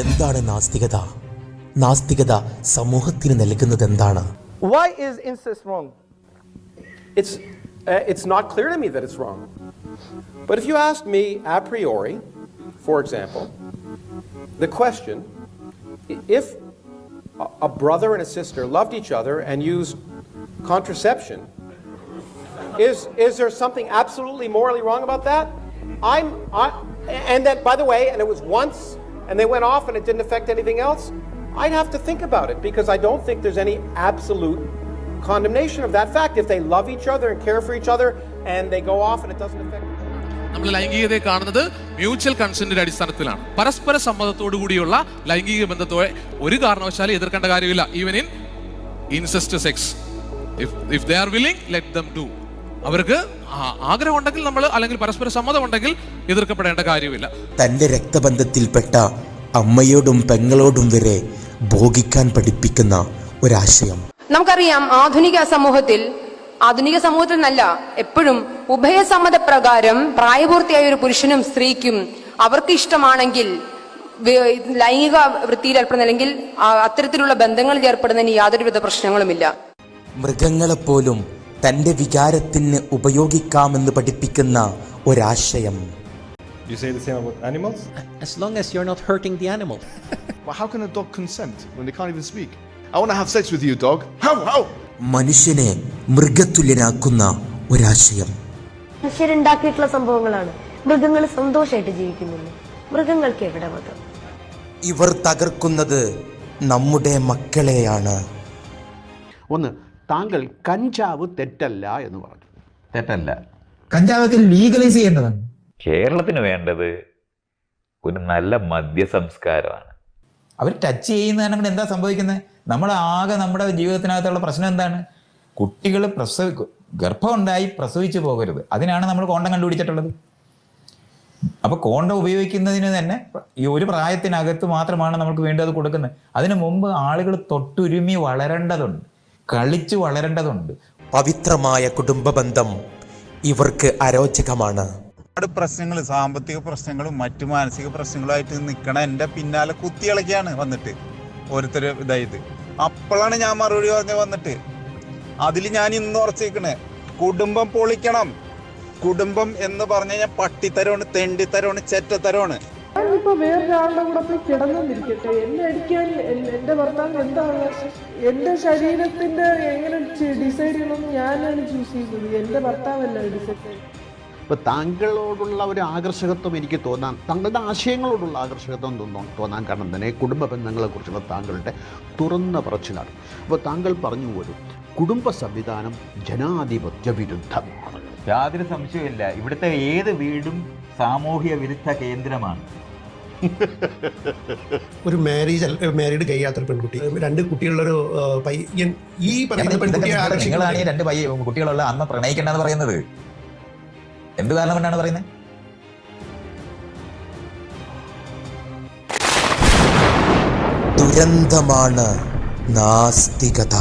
എന്താണ് നാസ്തികത നാസ്തികത സമൂഹത്തിന് നൽകുന്നത് എന്താണ് Why is incest wrong? It's, uh, it's not clear to me that it's wrong. But if you ask me a priori, for example, the question i- if a, a brother and a sister loved each other and used contraception, is, is there something absolutely morally wrong about that? I'm, I, and that, by the way, and it was once, and they went off and it didn't affect anything else, I'd have to think about it because I don't think there's any absolute condemnation of that fact. If they love each other and care for each other and they go off and it doesn't affect നമ്മൾ ലൈംഗികതയെ കാണുന്നത് mutual കൺസെന്റിന്റെ അടിസ്ഥാനത്തിലാണ് പരസ്പര സമ്മതത്തോടു കൂടിയുള്ള ലൈംഗിക ബന്ധത്തോടെ ഒരു കാരണവശാലും എതിർക്കേണ്ട കാര്യമില്ല even in incest sex if they are willing let them do അവർക്ക് ആഗ്രഹം ഉണ്ടെങ്കിൽ നമ്മൾ അല്ലെങ്കിൽ പരസ്പര സമ്മതം ഉണ്ടെങ്കിൽ എതിർക്കപ്പെടേണ്ട കാര്യമില്ല. തന്റെ രക്തബന്ധത്തിൽപ്പെട്ട അമ്മയോടും പെങ്ങളോടും വരെ ഭോഗിക്കാൻ പഠിപ്പിക്കുന്ന ഒരാശയം. നമുക്കറിയാം ആധുനിക സമൂഹത്തിൽ ആധുനിക സമൂഹത്തിൽ നല്ല എപ്പോഴും ഉഭയസമ്മത പ്രകാരം പ്രായപൂർത്തിയായ ഒരു പുരുഷനും സ്ത്രീക്കും അവർക്ക് ഇഷ്ടമാണെങ്കിൽ ലൈംഗിക വൃത്തിയിൽ ഏർപ്പെടുന്ന അല്ലെങ്കിൽ അത്തരത്തിലുള്ള ബന്ധങ്ങളിൽ ഏർപ്പെടുന്നതിന് യാതൊരുവിധ പ്രശ്നങ്ങളുമില്ല. മൃഗങ്ങളെപ്പോലും തന്റെ വികാരത്തിന് ഉപയോഗിക്കാമെന്ന് പഠിപ്പിക്കുന്ന ഒരാശയം you say the same about animals? As long as you're not hurting the animal. Well, how can a dog consent when they can't even speak? I want to have sex with you, dog. How? How? മനുഷ്യനെ മൃഗതുല്യനാക്കുന്ന ഒരാശയം മനുഷ്യരുണ്ടാക്കിയിട്ടുള്ള സംഭവങ്ങളാണ് മൃഗങ്ങൾ സന്തോഷമായിട്ട് ജീവിക്കുന്നുള്ളൂ മൃഗങ്ങൾക്ക് എവിടെ മതം ഇവർ തകർക്കുന്നത് നമ്മുടെ മക്കളെയാണ് ഒന്ന് താങ്കൾ കഞ്ചാവ് തെറ്റല്ല എന്ന് പറഞ്ഞു. തെറ്റല്ല. കഞ്ചാവൊക്കെ ലീഗലൈസ് ചെയ്യേണ്ടതാണ്. കേരളത്തിന് വേണ്ടത് ഒരു നല്ല മദ്യ സംസ്കാരമാണ് അവർ ടച്ച് ചെയ്യുന്നതിനെ കൊണ്ട് എന്താ സംഭവിക്കുന്നത്? നമ്മൾ ആകെ നമ്മുടെ ജീവിതത്തിനകത്തുള്ള പ്രശ്നം എന്താണ്? കുട്ടികൾ പ്രസവി ഗർഭം ഉണ്ടായി പ്രസവിച്ചു പോകരുത്. അതിനാണ് നമ്മൾ കോണ്ടം കണ്ടുപിടിച്ചിട്ടുള്ളത്. അപ്പൊ കോണ്ടം ഉപയോഗിക്കുന്നതിന് തന്നെ ഈ ഒരു പ്രായത്തിനകത്ത് മാത്രമാണ് നമുക്ക് വേണ്ടത് കൊടുക്കുന്നത്. അതിനു മുമ്പ് ആളുകൾ തൊട്ടുരുമി വളരേണ്ടതുണ്ട്. കളിച്ചു വളരേണ്ടതുണ്ട്. പവിത്രമായ കുടുംബ ബന്ധം ഇവർക്ക് അരോചകമാണ്. ഒരുപാട് പ്രശ്നങ്ങൾ സാമ്പത്തിക പ്രശ്നങ്ങളും മറ്റു മാനസിക പ്രശ്നങ്ങളുമായിട്ട് നിൽക്കണ എന്റെ പിന്നാലെ കുത്തിയിളക്കിയാണ് വന്നിട്ട് ഓരോരുത്തർ ഇതായത്. അപ്പോഴാണ് ഞാൻ മറുപടി പറഞ്ഞ് വന്നിട്ട് അതിൽ ഞാൻ ഇന്ന് ഉറച്ചിരിക്കണേ കുടുംബം പൊളിക്കണം. കുടുംബം എന്ന് പറഞ്ഞു കഴിഞ്ഞാൽ പട്ടിത്തരമാണ് തെണ്ടിത്തരമാണ് ചെറ്റത്തരമാണ്. ഞാനിപ്പോ വേറൊരാളുടെ കൂടെ പോയി കിടന്നിരിക്കട്ടെ എന്നെ അടിക്കാൻ എന്റെ എന്റെ എന്താണ്? എന്റെ ശരീരത്തിന്റെ എന്റെ ശരീരത്തിന്റെ എങ്ങനെ ഡിസൈഡ് ചെയ്യണമെന്ന് ഞാനാണ് ചൂസ് ചെയ്യുന്നത്. എന്റെ ഭർത്താവല്ല ഡിസൈഡ് ചെയ്യുന്നത് അപ്പോൾ താങ്കളോടുള്ള ഒരു ആകർഷകത്വം എനിക്ക് തോന്നാൻ താങ്കളുടെ ആശയങ്ങളോടുള്ള ആകർഷകത്വം തോന്നാൻ തോന്നാൻ കാരണം തന്നെ കുടുംബ ബന്ധങ്ങളെക്കുറിച്ചുള്ള താങ്കളുടെ തുറന്ന പറച്ചിലാണ്. അപ്പോൾ താങ്കൾ പറഞ്ഞു പോലും കുടുംബ സംവിധാനം ജനാധിപത്യ വിരുദ്ധമാണ്. യാതൊരു സംശയമില്ല ഇവിടുത്തെ ഏത് വീടും സാമൂഹ്യ വിരുദ്ധ കേന്ദ്രമാണ്. ഒരു മാരേജ് മാരീഡ് കഴിയാത്തൊരു പെൺകുട്ടി. രണ്ട് കുട്ടികളുള്ളൊരു പയ്യൻ ഈ പറയുന്ന പെൺകുട്ടിയെ നിങ്ങളാണ് രണ്ട് പയ്യ കുട്ടികളുള്ള അമ്മ പ്രണയിക്കേണ്ടെന്ന് പറയുന്നത്. എന്ത് കാരണം കൊണ്ടാണ് പറയുന്നത് ദുരന്തമാണ് നാസ്തികത.